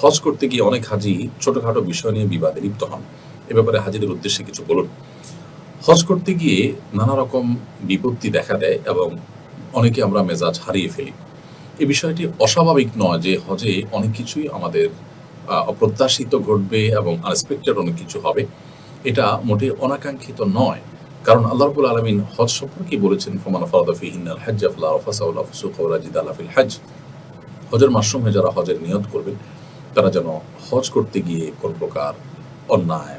হজ করতে গিয়ে অনেক হাজি ছোটখাটো বিষয় নিয়ে বিবাদে লিপ্ত হন। এ ব্যাপারে হাজিদের উদ্দেশ্যে কিছু বলুন। হজ করতে গিয়ে নানা রকম বিপত্তি দেখা দেয় এবং অনেকে আমরা মেজাজ হারিয়ে ফেলি। এ বিষয়টি অস্বাভাবিক নয় যে হজে অনেক কিছুই আমাদের অপ্রত্যাশিত ঘটবে এবং আনএক্সপেক্টেড অনেক কিছু হবে। এটা মোটে অনাকাঙ্ক্ষিত নয়। কারণ আল্লাহ রাব্বুল আলামিন হজ সম্পর্কে বলেছেন, ফমান ফারাদা ফিহিন্নাল হজ্জ ফালা রাফাসা ওয়ালা ফুসুকা ওয়ালা জিদালা ফিল হজ হজের মাসরুমে যারা হজের নিয়ত করবেন তারা যেন হজ করতে গিয়ে কোন প্রকার অন্যায়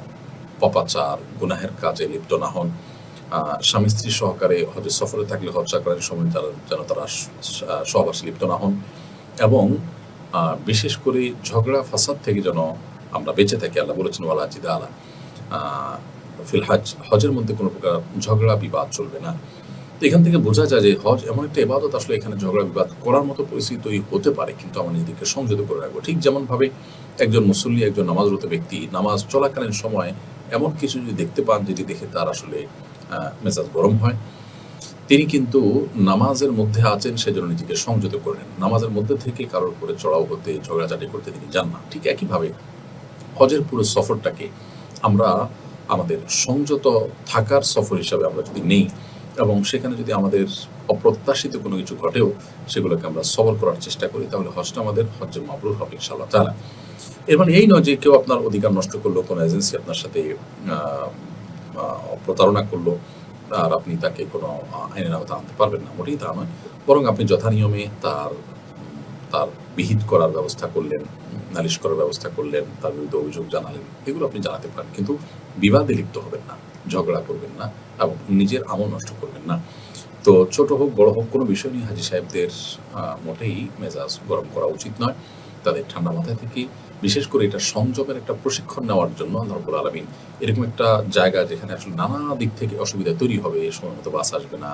পপাচার গুনাহের কাজে লিপ্ত না হন। স্বামী স্ত্রী সহকারে হজের সফরে থাকলে হজ চাকরানের সময় তারা যেন তারা সহবাসে লিপ্ত না হন এবং বিশেষ করে ঝগড়া ফাসাদ থেকে যেন আমরা বেঁচে থাকি আল্লাহ বলেছেন ওয়ালা জিদা আলা আহ, ফিল হজ হজের মধ্যে কোনো প্রকার ঝগড়া বিবাদ চলবে না। তো এখান থেকে বোঝা যায় যে হজ এমন একটা ইবাদত আসলে এখানে ঝগড়া, বিবাদ করার মতো পরিস্থিতি তৈরি হতে পারে, কিন্তু আমরা নিজেদেরকে সংযত করে রাখব। ঠিক যেমন ভাবে একজন মুসল্লি, একজন নামাজরত ব্যক্তি নামাজ চলাকালীন সময় এমন কিছু যদি দেখতে পান যেটি দেখে তার আসলে মেজাজ গরম হয়, তিনি কিন্তু নামাজের মধ্যে আছেন, সেজন্য নিজেকে সংযত করেন নামাজের মধ্যে থেকে কারোর উপরে চড়াও হতে ঝগড়াঝাটি করতে তিনি যান না। ঠিক একইভাবে হজের পুরো সফরটাকে আমরা আমাদের সংযত থাকার সফর হিসাবে আমরা যদি নেই এবং সেখানে যদি আমাদের অপ্রত্যাশিত কোনো কিছু ঘটেও, সেগুলোকে আমরা সবল করার চেষ্টা করি, তাহলে হজটা আমাদের হজ্জে মাবরুর হবে, ইনশাআল্লাহ তাআলা। এর মানে এই নয় যে কেউ আপনার অধিকার নষ্ট করল, কোনো এজেন্সি আপনার সাথে প্রতারণা করল, আর আপনি তাকে কোনো আইনের আওতা আনতে পারবেন না, মোটেই তা নয়। বরং আপনি যথানিয়মে তার তার বিহিত করার ব্যবস্থা করলেন, নালিশ করার ব্যবস্থা করলেন, তার বিরুদ্ধে অভিযোগ জানালেন, এগুলো আপনি জানাতে পারেন, কিন্তু বিবাদে লিপ্ত হবেন না। ঝগড়া করবেন না এবং নিজের আমল নষ্ট করবেন না। তো ছোট হোক, বড় হোক, কোনো বিষয় নিয়ে হাজি সাহেবদের মোটেই মেজাজ গরম করা উচিত নয়। তাদের ঠান্ডা মাথায় থেকে বিশেষ করে এটা সংযমের একটা প্রশিক্ষণ নেওয়ার জন্য আল্লাহ রাব্বুল আলামিন এরকম একটা জায়গা যেখানে আসলে নানা দিক থেকে অসুবিধা তৈরি হবে সময় মতো বাস আসবে না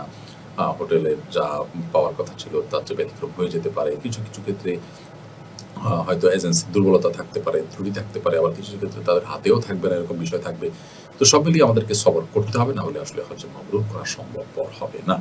হোটেলের যা পাওয়ার কথা ছিল তার চেয়ে ব্যতিক্রম হয়ে যেতে পারে। কিছু কিছু ক্ষেত্রে হয়তো এজেন্সি দুর্বলতা থাকতে পারে, ত্রুটি থাকতে পারে, আবার কিছু ক্ষেত্রে তাদের হাতেও থাকবে না, এরকম বিষয় থাকবে। তো সব মিলিয়ে আমাদেরকে সবর করতে হবে, না হলে আসলে হচ্ছে অবরোধ করা সম্ভবপর হবে না।